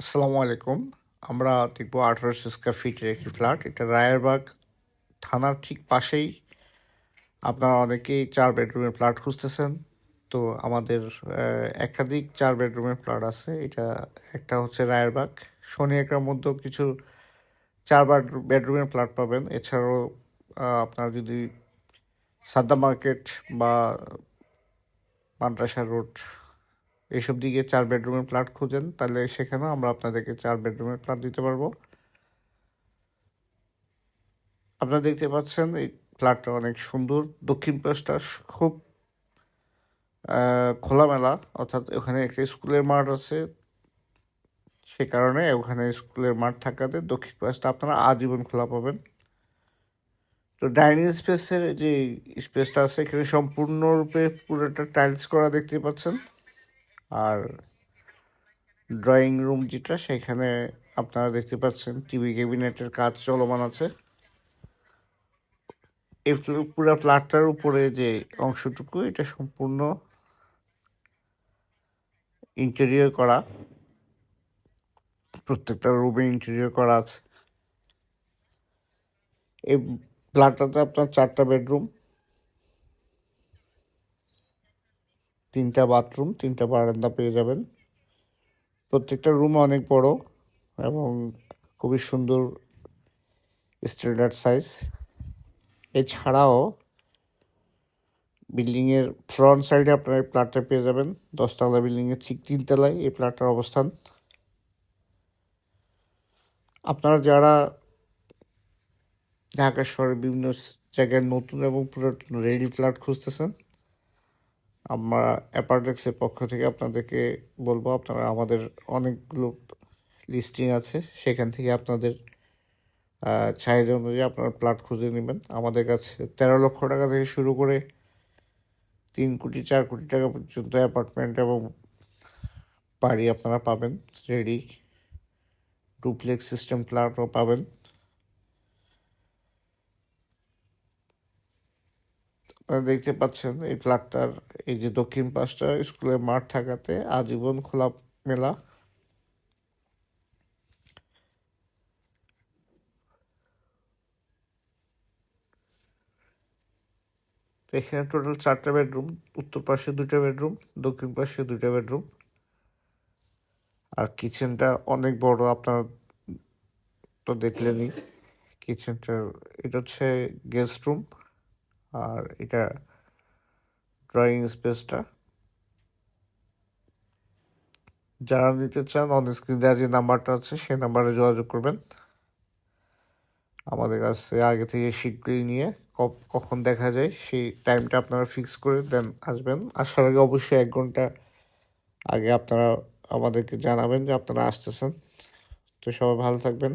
আসসালামু আলাইকুম। আমরা দেখব আঠারোশো স্কোয়ার ফিটের একটি ফ্ল্যাট। এটা রায়েরবাগ থানার ঠিক পাশেই। আপনারা অনেকেই চার বেডরুমের ফ্ল্যাট খুঁজতেছেন। তো আমাদের একাধিক চার বেডরুমের ফ্ল্যাট আছে। এটা একটা হচ্ছে রায়েরবাগ। শনি একরার মধ্যেও কিছু চার বেডরুমের ফ্ল্যাট পাবেন। এছাড়াও আপনার যদি সাদ্দা মার্কেট বা মাদ্রাসা রোড এইসব দিকে চার বেডরুমের ফ্ল্যাট খুঁজেন, তাহলে সেখানেও আমরা আপনাদেরকে চার বেডরুমের ফ্ল্যাট দিতে পারব। আপনারা দেখতে পাচ্ছেন, এই ফ্ল্যাটটা অনেক সুন্দর। দক্ষিণ পাশটা খুব খোলামেলা, অর্থাৎ ওখানে একটা স্কুলের মাঠ আছে। সে কারণে ওখানে স্কুলের মাঠ থাকাতে দক্ষিণ পাশটা আপনারা আজীবন খোলা পাবেন। তো ডাইনিং স্পেসের যে স্পেসটা আছে, এখানে সম্পূর্ণরূপে পুরোটা টাইলস করা দেখতে পাচ্ছেন। আর ড্রয়িং রুম যেটা, সেখানে আপনারা দেখতে পাচ্ছেন টিভি ক্যাবিনেটের কাজ চলমান আছে। পুরো ফ্ল্যাটটার উপরে যে অংশটুকু, এটা সম্পূর্ণ ইন্টেরিয়র করা। প্রত্যেকটা রুমে ইন্টেরিয়র করা আছে। এই ফ্ল্যাটটাতে আপনার চারটা বেডরুম তিনটা বাথরুম, তিনটা বারান্দা পেয়ে যাবেন। প্রত্যেকটা রুম অনেক বড় এবং খুবই সুন্দর স্ট্যান্ডার্ড সাইজ। এছাড়াও বিল্ডিংয়ের ফ্রন্ট সাইডে আপনারা এই প্লাটটা পেয়ে যাবেন। দশতলা বিল্ডিংয়ের ঠিক তিনতলায় এই প্লাটটার অবস্থান। আপনারা যারা ঢাকা শহরের বিভিন্ন জায়গায় নতুন এবং পুরাতন রেডি ফ্ল্যাট খুঁজতেছেন আমরা অ্যাপারডেক্সের পক্ষ থেকে আপনাদেরকে বলব, আপনারা আমাদের অনেকগুলো লিস্টিং আছে, সেখান থেকে আপনাদের চাহিদা অনুযায়ী আপনারা প্লট খুঁজে নেবেন। আমাদের কাছে তেরো লক্ষ টাকা থেকে শুরু করে তিন কোটি, চার কোটি টাকা পর্যন্ত অ্যাপার্টমেন্ট এবং বাড়ি আপনারা পাবেন। রেডি ডুপ্লেক্স সিস্টেম প্লটও পাবেন। দেখতে পাচ্ছেন এই ফ্ল্যাটটার এই যে দক্ষিণ পাশটা স্কুলের মাঠ থাকাতে আজীবন খোলা মেলা। এখানে টোটাল চারটা বেডরুম, উত্তর পাশে দুটো বেডরুম, দক্ষিণ পাশে দুটো বেডরুম। আর কিচেনটা অনেক বড়, আপনার তো দেখলেনই। কিচেনটার, এটা হচ্ছে গেস্ট রুম। আর এটা ড্রয়িং স্পেসটা যারা নিতে চান অন স্ক্রিন দেওয়া যে নাম্বারটা আছে, সেই নাম্বারে যোগাযোগ করবেন। আমাদের কাছে আগে থেকে শীঘ্রই নিয়ে কখন দেখা যায়, সেই টাইমটা আপনারা ফিক্স করে দেন আসবেন। আসার আগে অবশ্যই এক ঘণ্টা আগে আপনারা আমাদেরকে জানাবেন যে আপনারা আসতেছেন। তো সবাই ভালো থাকবেন।